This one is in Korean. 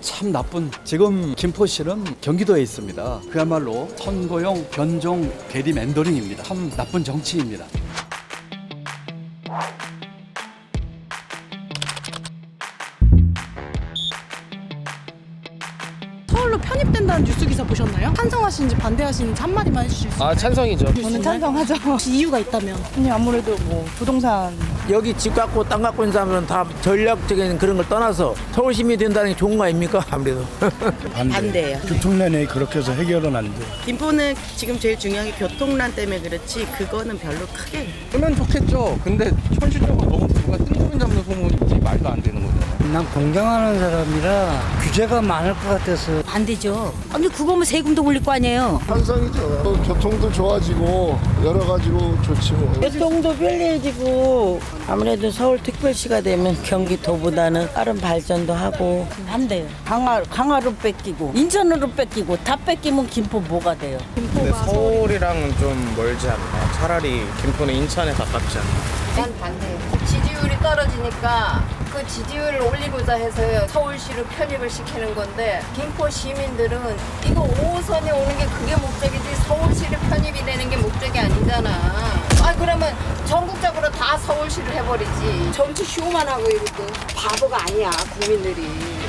참 나쁜 지금 김포시는 경기도에 있습니다. 그야말로 선거용 변종 대리 멘더링입니다. 참 나쁜 정치입니다. 편입된다는 뉴스 기사 보셨나요? 찬성하시는지 반대하시는지 한마디만 해주실 수 있어요? 아 찬성이죠. 저는 찬성하죠. 혹시 이유가 있다면? 아니 아무래도 뭐 부동산 여기 집 갖고 땅 갖고 있는 사람은 다 전략적인 그런 걸 떠나서 서울 시민이 된다는 게 좋은 거 아닙니까? 아무래도. 반대예요. 교통난에 그렇게 해서 해결은 안 돼. 김포는 지금 제일 중요한 게 교통난 때문에 그렇지 그거는 별로 크게 쓰면 좋겠죠. 근데 현실적으로 너무 누가 뜬구름 잡는 소문이 말도 안 되는 거잖아요. 난 공정하는 사람이라 규제가 많을 것 같아서 반대죠. 아니 그거면 세금도 올릴 거 아니에요. 환상이죠. 또 교통도 좋아지고 여러 가지로 좋지 뭐. 교통도 편리해지고 아무래도 서울 특별시가 되면 경기도보다는 빠른 발전도 하고 반대요. 강화 강화로 뺏기고 인천으로 뺏기고 다 뺏기면 김포 뭐가 돼요? 근데 서울이랑은 좀 멀지 않나. 차라리 김포는 인천에 가깝지 않나. 난 반대예요. 지지율이 떨어지니까 그 지지율을 올리고자 해서 서울시로 편입을 시키는 건데 김포 시민들은 이거 5호선에 오는 게 그게 목적이지 서울시로 편입이 되는 게 목적이 아니잖아. 아 그러면 전국적으로 다 서울시를 해버리지. 정치 쇼만 하고 이러고 바보가 아니야 국민들이.